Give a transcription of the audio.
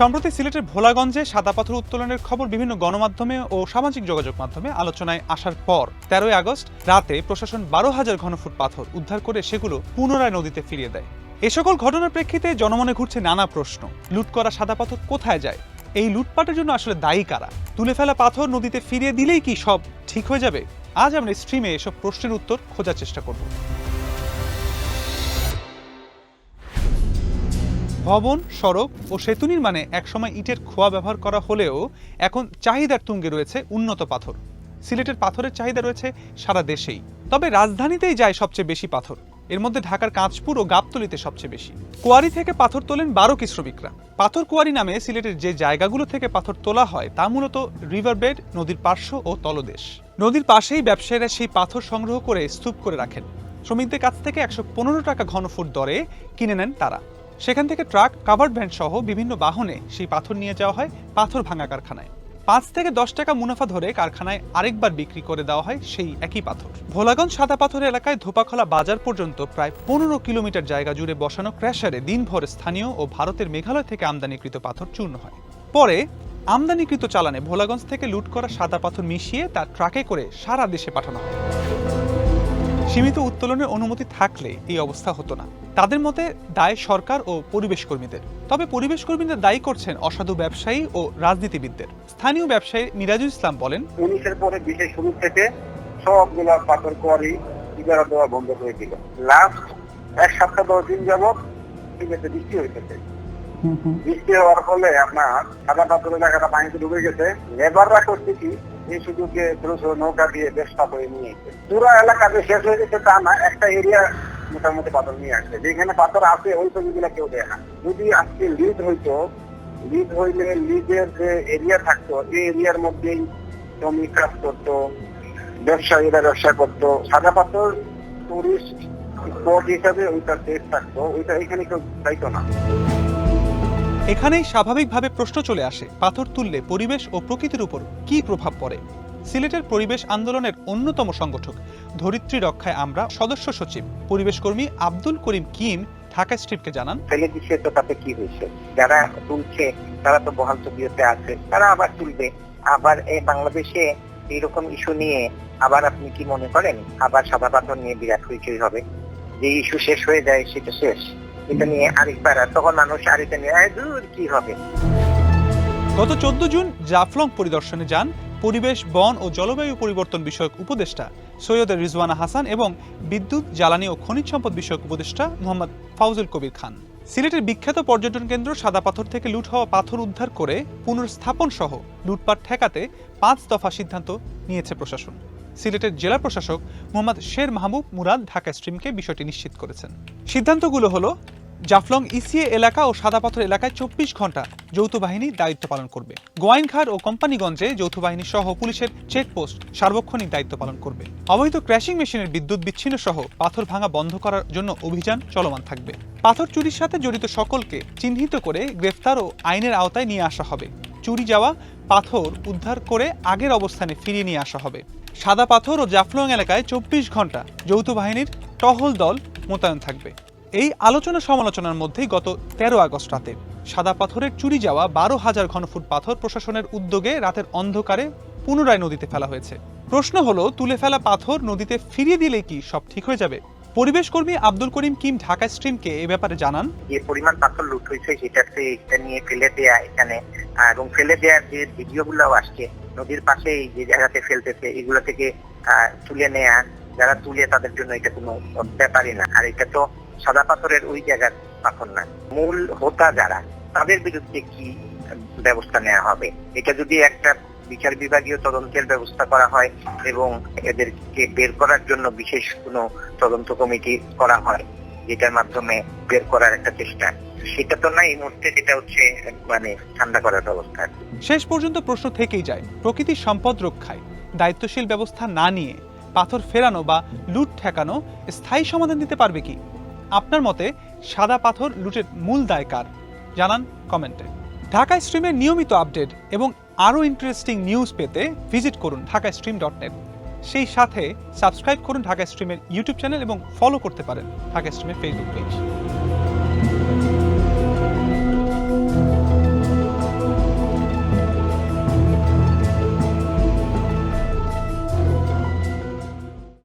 সম্প্রতি সিলেটের ভোলাগঞ্জে সাদা পাথর উত্তোলনের খবর বিভিন্ন গণমাধ্যমে ও সামাজিক যোগাযোগ মাধ্যমে আলোচনায় আসার পর তেরোই আগস্ট রাতে প্রশাসন বারো হাজার ঘনফুট পাথর উদ্ধার করে সেগুলো পুনরায় নদীতে ফিরিয়ে দেয়। এ সকল ঘটনার প্রেক্ষিতে জনমনে ঘুরছে নানা প্রশ্ন। লুট করা সাদা পাথর কোথায় যায়? এই লুটপাটের জন্য আসলে দায়ী কারা? তুলে ফেলা পাথর নদীতে ফিরিয়ে দিলেই কি সব ঠিক হয়ে যাবে? আজ আমরা স্ট্রিমে এসব প্রশ্নের উত্তর খোঁজার চেষ্টা করব। ভবন, সড়ক ও সেতু নির্মাণে একসময় ইটের খোয়া ব্যবহার করা হলেও এখন চাহিদার তুঙ্গে রয়েছে উন্নত পাথর। সিলেটের পাথরের চাহিদা রয়েছে সারা দেশেই। তবে রাজধানীতেই যায় সবচেয়ে বেশি পাথর। এর মধ্যে ঢাকার কাঁচপুর ও গাবতলিতে সবচেয়ে বেশি। কোয়ারি থেকে পাথর তোলেন বারো কি শ্রমিকরা পাথর কোয়ারি নামে সিলেটের যে জায়গাগুলো থেকে পাথর তোলা হয়, তা মূলত রিভার বেড নদীর পার্শ্ব ও তলদেশ। নদীর পাশেই ব্যবসায়ীরা সেই পাথর সংগ্রহ করে স্তূপ করে রাখেন। শ্রমিকদের কাছ থেকে একশো পনেরো টাকা ঘনফুট দরে কিনে নেন তারা। সেখান থেকে ট্রাক, কাভার্ড ভ্যান সহ বিভিন্ন বাহনে সেই পাথর নিয়ে যাওয়া হয় পাথর ভাঙা কারখানায়। পাঁচ থেকে দশ টাকা মুনাফা ধরে কারখানায় আরেকবার বিক্রি করে দেওয়া হয় সেই একই পাথর। ভোলাগঞ্জ সাদা পাথর এলাকায় ধোপাখলা বাজার পর্যন্ত প্রায় পনেরো কিলোমিটার জায়গা জুড়ে বসানো ক্র্যাশারে দিনভর স্থানীয় ও ভারতের মেঘালয় থেকে আমদানিকৃত পাথর চূর্ণ হয়। পরে আমদানিকৃত চালানে ভোলাগঞ্জ থেকে লুট করা সাদা পাথর মিশিয়ে তা ট্রাকে করে সারা দেশে পাঠানো হয়। সীমিত উত্তোলনের অনুমতি থাকলে এই অবস্থা হতো না। তাদের মতে দায় সরকার ও পরিবেশ কর্মীদের। তবে পরিবেশ কর্মীদের দায়ী করছেন অসাধু ব্যবসায়ী ও রাজনীতিবিদদের। স্থানীয় ব্যবসায়ী মিরাজুল ইসলাম বলেন উনিশের পরে বিশেষ শুরু থেকে সবগুলা পাথর কোয়ারি ইজারা দেওয়া বন্ধ করে দিল। লাস্ট এক সপ্তাহ দশ দিন যাবৎ সিলেটে বৃষ্টি হইতেছে। বৃষ্টি হওয়ার ফলে আপনার সাদা পাথর এলাকাটা পানিতে ডুবে গেছে। লেবাররা করছে কি এই সুযোগে ছোট নৌকা দিয়ে বেশটা করে নিয়ে পুরো এলাকা যে শেষ হয়ে গেছে, তা না, একটা এরিয়া মোটামুটি পাথর নিয়ে আসছে। যেখানে পাথর আছে, ওই ছবিগুলা কেউ দেয় না। যদি আজকে লিড হইতো লিড হইলে লিডের যে এরিয়া থাকতো, এই এরিয়ার মধ্যেই জমি কাজ করতো, ব্যবসায়ীরা ব্যবসা করতো। সাদা পাথর টুরিস্ট স্পট হিসাবে ওইটা সেফ থাকতো। ওইটা এখানে কেউ চাইতো না। এখানেই স্বাভাবিকভাবে প্রশ্ন চলে আসে, পাথর তুললে পরিবেশ ও প্রকৃতির উপর কী প্রভাব পড়ে? সিলেটের পরিবেশ আন্দোলনের অন্যতম সংগঠক, ধরিত্রী রক্ষায় আমরা সদস্য সচিব, পরিবেশ কর্মী আব্দুল করিম কিম ঢাকা স্ট্রিপকে জানান। ফেলে দিচ্ছে তো তাতে কি হয়েছে? যারা তুলছে, তারা তো বহাল তবিয়তে আছে, তারা আবার তুলবে। আবার এই বাংলাদেশে এরকম ইস্যু নিয়ে আবার আপনি কি মনে করেন? আবার সাদা পাথর নিয়ে বিরাট হইচই হবে। যে ইস্যু শেষ হয়ে যায়, সেটা শেষ। এটা নিয়ে আরেকবার আর তখন মানুষ আরেকটা নিয়ে দূর, কি হবে? গত চোদ্দ জুন জাফলং পরিদর্শনে যান পরিবেশ, বন ও জলবায়ু পরিবর্তন বিষয়ক উপদেষ্টা সৈয়দ রিজওয়ানা হাসান এবং বিদ্যুৎ, জ্বালানি ও খনিজ সম্পদ বিষয়ক উপদেষ্টা মোহাম্মদ ফাউজুল কবির খান। সিলেটের বিখ্যাত পর্যটন কেন্দ্র সাদা পাথর থেকে লুট হওয়া পাথর উদ্ধার করে পুনর্স্থাপন সহ লুটপাট ঠেকাতে পাঁচ দফা সিদ্ধান্ত নিয়েছে প্রশাসন। সিলেটের জেলা প্রশাসক মোহাম্মদ শের মাহবুব মুরাদ ঢাকা স্ট্রিমকে বিষয়টি নিশ্চিত করেছেন। সিদ্ধান্তগুলো হলো জাফলং ইসিএ এলাকা ও সাদাপাথর এলাকায় চব্বিশ ঘণ্টা যৌথ বাহিনী দায়িত্ব পালন করবে। গোয়াইনঘাট ও কোম্পানিগঞ্জে যৌথ বাহিনী সহ পুলিশের চেকপোস্ট সার্বক্ষণিক দায়িত্ব পালন করবে। অবৈধ ক্র্যাশিং মেশিনের বিদ্যুৎ বিচ্ছিন্ন সহ পাথর ভাঙা বন্ধ করার জন্য অভিযান চলমান থাকবে। পাথর চুরির সাথে জড়িত সকলকে চিহ্নিত করে গ্রেফতার ও আইনের আওতায় নিয়ে আসা হবে। চুরি যাওয়া, পাথর উদ্ধার করে আগের অবস্থানে ফিরিয়ে নিয়ে আসা হবে। সাদা পাথর ও জাফলং এলাকায় চব্বিশ ঘণ্টা যৌথ বাহিনীর টহল দল মোতায়েন থাকবে। এই আলোচনা সমালোচনার মধ্যেই গত তেরো আগস্ট রাতে সাদা পাথরের চুরি যাওয়া বারো হাজার ঘনফুট পাথর প্রশাসনের উদ্যোগে রাতের অন্ধকারে পুনরায় নদীতে ফেলা হয়েছে। প্রশ্ন হলো, তুলে ফেলা পাথর নদীতে ফিরিয়ে দিলে কি সব ঠিক হয়ে যাবে? পরিবেশ কর্মী আব্দুল করিম কিম ঢাকা স্ট্রিমকে এ ব্যাপারে জানান। যে পরিমাণ পাথর লুট হয়েছে সেটাকে এটা নিয়ে ফেলে দেয়া এখানে। এবং ফেলে দেওয়ার যে ভিডিও গুলো আসছে, নদীর পাশেই যে জায়গাতে ফেলতেছে, এগুলো থেকে তুলে নেয়া, যারা তুলে তাদের জন্য এটা কোনো ব্যাপারই না। আর এটা তো সাদা পাথরের ওই জায়গার পাথর না। মূল হোতা যারা, তাদের বিরুদ্ধে কি ব্যবস্থা নেওয়া হবে? এটা যদি একটা বিচার বিভাগীয় তদন্তের ব্যবস্থা করা হয় এবং এদেরকে বের করার জন্য বিশেষ কোনো তদন্ত কমিটি করা হয়, যেটার মাধ্যমে বের করার একটা চেষ্টা, সেটা তো না এই মুহূর্তে, যেটা হচ্ছে মানে ঠান্ডা করার ব্যবস্থা শেষ পর্যন্ত প্রশ্ন থেকেই যায়, প্রকৃতির সম্পদ রক্ষায়, দায়িত্বশীল ব্যবস্থা না নিয়ে পাথর ফেরানো বা লুট ঠেকানো স্থায়ী সমাধান দিতে পারবে কি? আপনার মতে সাদা পাথর লুটের মূল দায় কার? জানান কমেন্টে। ঢাকা স্ট্রিমের নিয়মিত আপডেট এবং আরও ইন্টারেস্টিং নিউজ পেতে ভিজিট করুন ঢাকা স্ট্রিম ডট নেট সেই সাথে সাবস্ক্রাইব করুন ঢাকা স্ট্রিমের ইউটিউব চ্যানেল এবং ফলো করতে পারেন ঢাকা স্ট্রিমের ফেসবুক পেজ